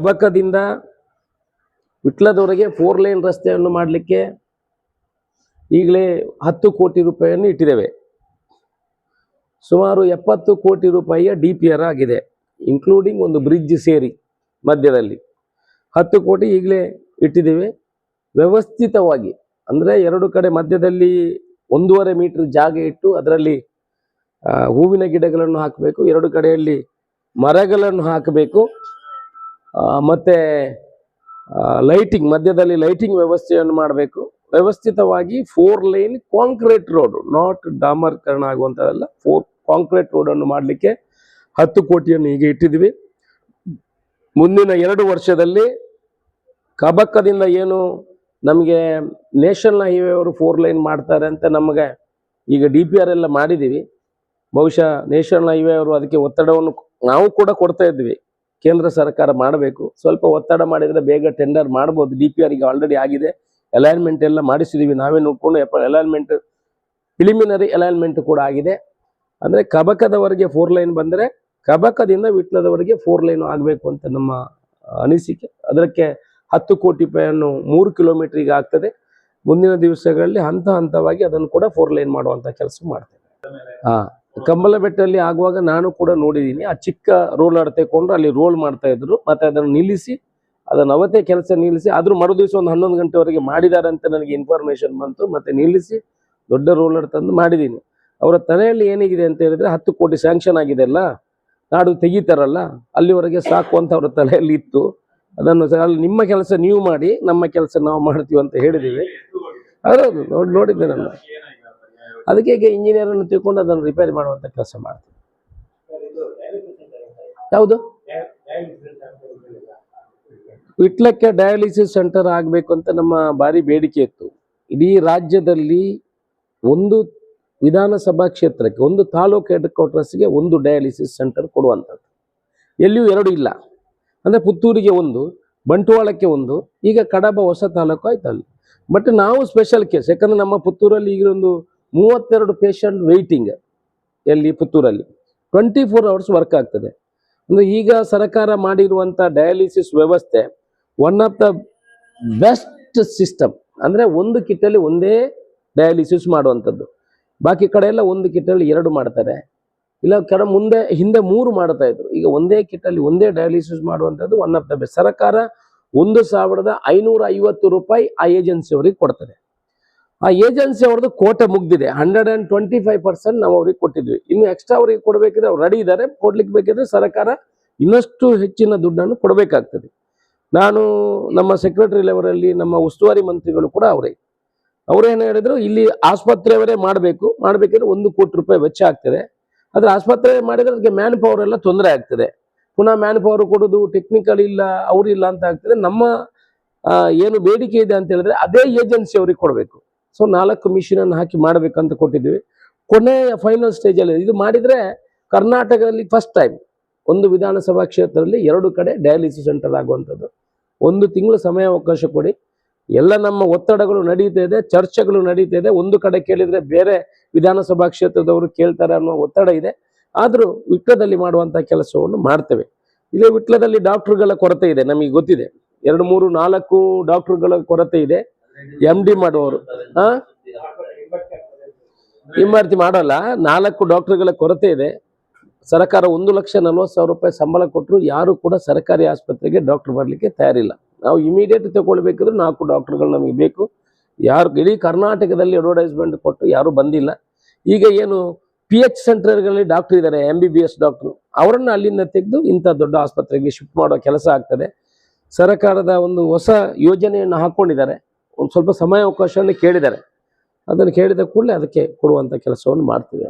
ಅಬಕದಿಂದ ವಿಟ್ಲದವರೆಗೆ four line ರಸ್ತೆಯನ್ನು ಮಾಡಲಿಕ್ಕೆ ಈಗಲೇ ಹತ್ತು ಕೋಟಿ ರೂಪಾಯಿಯನ್ನು ಇಟ್ಟಿದ್ದೇವೆ. ಸುಮಾರು ಎಪ್ಪತ್ತು ಕೋಟಿ ರೂಪಾಯಿಯ ಡಿ ಪಿ ಆರ್ ಆಗಿದೆ ಇನ್ಕ್ಲೂಡಿಂಗ್ ಒಂದು ಬ್ರಿಡ್ಜ್ ಸೇರಿ ಮಧ್ಯದಲ್ಲಿ. ಹತ್ತು ಕೋಟಿ ಈಗಲೇ ಇಟ್ಟಿದ್ದೇವೆ. ವ್ಯವಸ್ಥಿತವಾಗಿ, ಅಂದರೆ ಎರಡು ಕಡೆ ಮಧ್ಯದಲ್ಲಿ ಒಂದೂವರೆ ಮೀಟರ್ ಜಾಗ ಇಟ್ಟು ಅದರಲ್ಲಿ ಹೂವಿನ ಗಿಡಗಳನ್ನು ಹಾಕಬೇಕು, ಎರಡು ಕಡೆಯಲ್ಲಿ ಮರಗಳನ್ನು ಹಾಕಬೇಕು. ಮತ್ತೆ ಲೈಟಿಂಗ್ ಮಧ್ಯದಲ್ಲಿ ಲೈಟಿಂಗ್ ವ್ಯವಸ್ಥೆಯನ್ನು ಮಾಡಬೇಕು. ವ್ಯವಸ್ಥಿತವಾಗಿ four line concrete road not ಡಾಮರ್ಕರಣ ಆಗುವಂಥದ್ದಲ್ಲ ಫೋರ್ ಕಾಂಕ್ರೀಟ್ ರೋಡನ್ನು ಮಾಡಲಿಕ್ಕೆ ಹತ್ತು ಕೋಟಿಯನ್ನು ಈಗ ಇಟ್ಟಿದ್ವಿ ಮುಂದಿನ ಎರಡು ವರ್ಷದಲ್ಲಿ ಕಬಕ್ಕದಿಂದ ಏನು ನಮಗೆ ನೇಷನಲ್ ಹೈವೇ ಅವರು ಫೋರ್ ಲೈನ್ ಮಾಡ್ತಾರೆ ಅಂತ ನಮಗೆ ಈಗ ಡಿ ಪಿ ಆರ್ ಎಲ್ಲ ಮಾಡಿದ್ದೀವಿ. ಬಹುಶಃ ನೇಷನಲ್ ಹೈವೇ ಅವರು ಅದಕ್ಕೆ ಒತ್ತಡವನ್ನು ನಾವು ಕೂಡ ಕೊಡ್ತಾ ಇದ್ವಿ ಕೇಂದ್ರ ಸರ್ಕಾರ ಮಾಡಬೇಕು. ಸ್ವಲ್ಪ ಒತ್ತಡ ಮಾಡಿದರೆ ಬೇಗ ಟೆಂಡರ್ ಮಾಡ್ಬೋದು. ಡಿ ಪಿ ಆರ್ಗೆ ಆಲ್ರೆಡಿ ಆಗಿದೆ. ಅಲೈನ್ಮೆಂಟ್ ಎಲ್ಲ ಮಾಡಿಸಿದೀವಿ. ನಾವೇ ನೋಡ್ಕೊಂಡು ಅಲೈನ್ಮೆಂಟ್ ಪ್ರಿಲಿಮಿನರಿ ಅಲೈನ್ಮೆಂಟ್ ಕೂಡ ಆಗಿದೆ. ಅಂದರೆ ಕಬಕದವರೆಗೆ ಫೋರ್ ಲೈನ್ ಬಂದರೆ ಕಬಕದಿಂದ ವಿಟ್ಲದವರೆಗೆ ಫೋರ್ ಲೈನ್ ಆಗಬೇಕು ಅಂತ ನಮ್ಮ ಅನಿಸಿಕೆ. ಅದಕ್ಕೆ ಹತ್ತು ಕೋಟಿ ರೂಪಾಯಿಯನ್ನು ಮೂರು ಕಿಲೋಮೀಟ್ರಿಗೆ ಆಗ್ತದೆ. ಮುಂದಿನ ದಿವಸಗಳಲ್ಲಿ ಹಂತ ಹಂತವಾಗಿ ಅದನ್ನು ಕೂಡ ಫೋರ್ ಲೈನ್ ಮಾಡುವಂಥ ಕೆಲಸ ಮಾಡ್ತೇವೆ. ಹಾ. ಕಂಬಲಬೆಟ್ಟಲ್ಲಿ ಆಗುವಾಗ ನಾನು ಕೂಡ ನೋಡಿದ್ದೀನಿ. ಆ ಚಿಕ್ಕ ರೋಲ್ ತೆಕೊಂಡು ಅಲ್ಲಿ ರೋಲ್ ಮಾಡ್ತಾ ಇದ್ರು. ಮತ್ತೆ ಅದನ್ನು ನಿಲ್ಲಿಸಿ, ಅದನ್ನು ಅವತ್ತೇ ಕೆಲಸ ನಿಲ್ಲಿಸಿ, ಆದ್ರೂ ಮರು ದಿವಸ ಒಂದು ಹನ್ನೊಂದು ಗಂಟೆವರೆಗೆ ಮಾಡಿದ್ದಾರೆ ಅಂತ ನನಗೆ ಇನ್ಫಾರ್ಮೇಶನ್ ಬಂತು. ಮತ್ತೆ ನಿಲ್ಲಿಸಿ ದೊಡ್ಡ ರೋಲರ್ ತಂದು ಮಾಡಿದ್ದೀನಿ. ಅವರ ತಲೆಯಲ್ಲಿ ಏನಿದೆ ಅಂತ ಹೇಳಿದ್ರೆ ಹತ್ತು ಕೋಟಿ ಸ್ಯಾಂಕ್ಷನ್ ಆಗಿದೆ ಅಲ್ಲ? ನಾಡು ತೆಗಿತಾರಲ್ಲ? ಅಲ್ಲಿವರೆಗೆ ಸಾಕು ಅಂತ ಅವರ ತಲೆಯಲ್ಲಿ ಇತ್ತು. ಅದನ್ನು ಅಲ್ಲಿ ನಿಮ್ಮ ಕೆಲಸ ನೀವು ಮಾಡಿ, ನಮ್ಮ ಕೆಲಸ ನಾವು ಮಾಡ್ತೀವಿ ಅಂತ ಹೇಳಿದೀವಿ ಅದೌದು ನೋಡಿ ನೋಡಿದ್ದೆ ನಾನು ಅದಕ್ಕೆ ಈಗ ಇಂಜಿನಿಯರ್ ಅನ್ನು ತಿಳ್ಕೊಂಡು ಅದನ್ನು ರಿಪೇರಿ ಮಾಡುವಂಥ ಕೆಲಸ ಮಾಡ್ತೀವಿ ಯಾವುದು? ವಿಟ್ಲಕ್ಕೆ ಡಯಾಲಿಸಿಸ್ ಸೆಂಟರ್ ಆಗಬೇಕು ಅಂತ ನಮ್ಮ ಭಾರಿ ಬೇಡಿಕೆ ಇತ್ತು. ಇಡೀ ರಾಜ್ಯದಲ್ಲಿ ಒಂದು ವಿಧಾನಸಭಾ ಕ್ಷೇತ್ರಕ್ಕೆ, ಒಂದು ತಾಲೂಕು ಹೆಡ್ ಕ್ವಾರ್ಟರ್ಸ್ಗೆ ಒಂದು ಡಯಾಲಿಸಿಸ್ ಸೆಂಟರ್ ಕೊಡುವಂಥದ್ದು. ಎಲ್ಲಿಯೂ ಎರಡು ಇಲ್ಲ. ಅಂದರೆ ಪುತ್ತೂರಿಗೆ ಒಂದು, ಬಂಟ್ವಾಳಕ್ಕೆ ಒಂದು, ಈಗ ಕಡಬ ಹೊಸ ತಾಲೂಕು ಆಯ್ತು ಅಲ್ಲಿ ಬಟ್ ನಾವು ಸ್ಪೆಷಲ್ ಕೇಸ್ ಯಾಕಂದರೆ ನಮ್ಮ ಪುತ್ತೂರಲ್ಲಿ ಈಗ ಒಂದು ಮೂವತ್ತೆರಡು ಪೇಷಂಟ್ ವೆಯ್ಟಿಂಗ್ ಎಲ್ಲಿ ಪುತ್ತೂರಲ್ಲಿ. ಟ್ವೆಂಟಿ ಫೋರ್ ಅವರ್ಸ್ ವರ್ಕ್ ಆಗ್ತದೆ. ಅಂದರೆ ಈಗ ಸರ್ಕಾರ ಮಾಡಿರುವಂಥ ಡಯಾಲಿಸಿಸ್ ವ್ಯವಸ್ಥೆ one of the best system ಅಂದರೆ ಒಂದು ಕಿಟ್ಟಲ್ಲಿ ಒಂದೇ ಡಯಾಲಿಸಿಸ್ ಮಾಡುವಂಥದ್ದು. ಬಾಕಿ ಕಡೆ ಎಲ್ಲ ಒಂದು ಕಿಟ್ಟಲ್ಲಿ ಎರಡು ಮಾಡ್ತಾರೆ. ಇಲ್ಲ ಕಡೆ ಮುಂದೆ, ಹಿಂದೆ ಮೂರು ಮಾಡ್ತಾ ಇದ್ರು. ಈಗ ಒಂದೇ ಕಿಟ್ಟಲ್ಲಿ ಒಂದೇ ಡಯಾಲಿಸಿಸ್ ಮಾಡುವಂಥದ್ದು ಒನ್ ಆಫ್ ದ ಬೆಸ್ಟ್ ಸರ್ಕಾರ ಒಂದು ಸಾವಿರದ ಐನೂರ ಐವತ್ತು ರೂಪಾಯಿ ಆ ಏಜೆನ್ಸಿಯವರಿಗೆ ಕೊಡ್ತದೆ. ಆ ಏಜೆನ್ಸಿ ಅವ್ರದ್ದು ಕೋಟೆ ಮುಗ್ದಿದೆ. Hundred and twenty five percent ನಾವು ಅವ್ರಿಗೆ ಕೊಟ್ಟಿದ್ವಿ. ಇನ್ನು ಎಕ್ಸ್ಟ್ರಾ ಅವ್ರಿಗೆ ಕೊಡಬೇಕಿದ್ರೆ ಅವ್ರು ರೆಡಿ ಇದ್ದಾರೆ. ಕೊಡ್ಲಿಕ್ಕೆ ಬೇಕಿದ್ರೆ ಸರ್ಕಾರ ಇನ್ನಷ್ಟು ಹೆಚ್ಚಿನ ದುಡ್ಡನ್ನು ಕೊಡಬೇಕಾಗ್ತದೆ. ನಾನು ನಮ್ಮ ಸೆಕ್ರೆಟರಿ ಲೆವೆಲಲ್ಲಿ ನಮ್ಮ ಉಸ್ತುವಾರಿ ಮಂತ್ರಿಗಳು ಕೂಡ ಅವರೇ. ಅವರೇನು ಹೇಳಿದ್ರು? ಇಲ್ಲಿ ಆಸ್ಪತ್ರೆಯವರೇ ಮಾಡಬೇಕು. ಮಾಡಬೇಕಿದ್ರೆ ಒಂದು ಕೋಟಿ ರೂಪಾಯಿ ವೆಚ್ಚ ಆಗ್ತದೆ. ಆದರೆ ಆಸ್ಪತ್ರೆ ಮಾಡಿದ್ರೆ ಅದಕ್ಕೆ ಮ್ಯಾನ್ ಪವರ್ ಎಲ್ಲ ತೊಂದರೆ ಆಗ್ತದೆ. ಪುನಃ ಮ್ಯಾನ್ ಪವರ್ ಕೊಡೋದು ಟೆಕ್ನಿಕಲ್ ಇಲ್ಲ, ಅವರಿಲ್ಲ ಅಂತ ಆಗ್ತದೆ. ನಮ್ಮ ಏನು ಬೇಡಿಕೆ ಇದೆ ಅಂತ ಹೇಳಿದ್ರೆ ಅದೇ ಏಜೆನ್ಸಿ ಅವ್ರಿಗೆ ಕೊಡಬೇಕು. ಸೊ ನಾಲ್ಕು ಮಿಷಿನ್ ಅನ್ನು ಹಾಕಿ ಮಾಡಬೇಕಂತ ಕೊಟ್ಟಿದ್ವಿ ಕೊನೆಯ ಫೈನಲ್ ಸ್ಟೇಜಲ್ಲಿ ಇದು ಮಾಡಿದರೆ ಕರ್ನಾಟಕದಲ್ಲಿ ಫಸ್ಟ್ ಟೈಮ್ ಒಂದು ವಿಧಾನಸಭಾ ಕ್ಷೇತ್ರದಲ್ಲಿ ಎರಡು ಕಡೆ ಡಯಾಲಿಸಿಸ್ ಸೆಂಟರ್ ಆಗುವಂಥದ್ದು. ಒಂದು ತಿಂಗಳು ಸಮಯಾವಕಾಶ ಕೊಡಿ. ಎಲ್ಲ ನಮ್ಮ ಒತ್ತಡಗಳು ನಡೀತಾ ಇದೆ, ಚರ್ಚೆಗಳು ನಡೀತಾ ಇದೆ. ಒಂದು ಕಡೆ ಕೇಳಿದರೆ ಬೇರೆ ವಿಧಾನಸಭಾ ಕ್ಷೇತ್ರದವರು ಕೇಳ್ತಾರೆ ಅನ್ನೋ ಒತ್ತಡ ಇದೆ. ಆದರೂ ವಿಟ್ಲದಲ್ಲಿ ಮಾಡುವಂಥ ಕೆಲಸವನ್ನು ಮಾಡ್ತೇವೆ. ಇದೇ ವಿಟ್ಲದಲ್ಲಿ ಡಾಕ್ಟ್ರುಗಳ ಕೊರತೆ ಇದೆ, ನಮಗೆ ಗೊತ್ತಿದೆ. ಎರಡು, ಮೂರು, ನಾಲ್ಕು ಡಾಕ್ಟ್ರುಗಳ ಕೊರತೆ ಇದೆ. ಎಂ ಡಿ ಮಾಡುವವರು. ಹಾ ಮಾಡಲ್ಲ. ನಾಲ್ಕು ಡಾಕ್ಟರ್ಗಳ ಕೊರತೆ ಇದೆ. ಸರ್ಕಾರ ಒಂದು ಲಕ್ಷ ನಲ್ವತ್ತು ಸಾವಿರ ರೂಪಾಯಿ ಸಂಬಳ ಕೊಟ್ಟರು ಯಾರು ಕೂಡ ಸರ್ಕಾರಿ ಆಸ್ಪತ್ರೆಗೆ ಡಾಕ್ಟರ್ ಬರಲಿಕ್ಕೆ ತಯಾರಿಲ್ಲ. ನಾವು ಇಮಿಡಿಯೇಟ್ ತಗೊಳ್ಬೇಕಿದ್ರೆ ನಾಲ್ಕು ಡಾಕ್ಟರ್ಗಳು ನಮಗೆ ಬೇಕು. ಯಾರು ಇಡೀ ಕರ್ನಾಟಕದಲ್ಲಿ ಅಡ್ವರ್ಟೈಸ್ಮೆಂಟ್ ಕೊಟ್ಟು ಯಾರು ಬಂದಿಲ್ಲ. ಈಗ ಏನು ಪಿ ಎಚ್ ಸೆಂಟರ್ಗಳಲ್ಲಿ ಡಾಕ್ಟರ್ ಇದ್ದಾರೆ M B B S doctor. ಅವರನ್ನು ಅಲ್ಲಿಂದ ತೆಗೆದು ಇಂಥ ದೊಡ್ಡ ಆಸ್ಪತ್ರೆಗೆ ಶಿಫ್ಟ್ ಮಾಡೋ ಕೆಲಸ ಆಗ್ತದೆ. ಸರ್ಕಾರದ ಒಂದು ಹೊಸ ಯೋಜನೆಯನ್ನು ಹಾಕ್ಕೊಂಡಿದ್ದಾರೆ ಒಂದು ಸ್ವಲ್ಪ ಸಮಯಾವಕಾಶವನ್ನು ಕೇಳಿದ್ದಾರೆ. ಅದನ್ನು ಕೇಳಿದ ಕೂಡಲೇ ಅದಕ್ಕೆ ಕೊಡುವಂಥ ಕೆಲಸವನ್ನು ಮಾಡ್ತೀವಿ